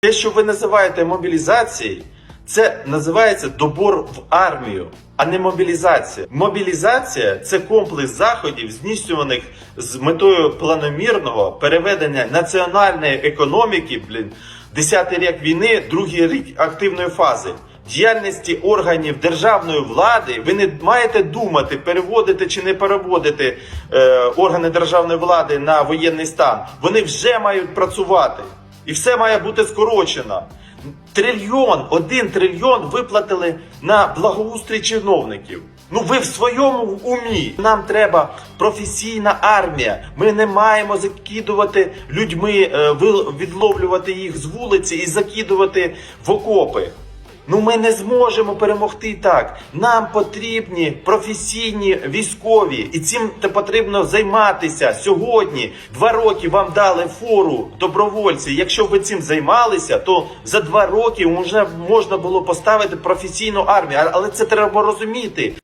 Те, що ви називаєте мобілізацією, це називається добор в армію, а не мобілізація. Мобілізація це комплекс заходів, здійснюваних з метою планомірного переведення національної економіки, блін, 10-й рік війни, другий рік активної фази. Діяльності органів державної влади ви не маєте думати, переводити чи не переводити е, органи державної влади на воєнний стан. Вони вже мають працювати. І все має бути скорочено. Трильйон, один трильйон виплатили на благоустрій чиновників. Ну ви в своєму умі. Нам треба професійна армія. Ми не маємо закидувати людьми, е, відловлювати їх з вулиці і закидувати в окопи. Ну ми не зможемо перемогти так. Нам потрібні професійні військові, і цим те потрібно займатися сьогодні. Два роки вам дали фору добровольці. Якщо ви цим займалися, то за два роки вже можна було поставити професійну армію. Але це треба розуміти.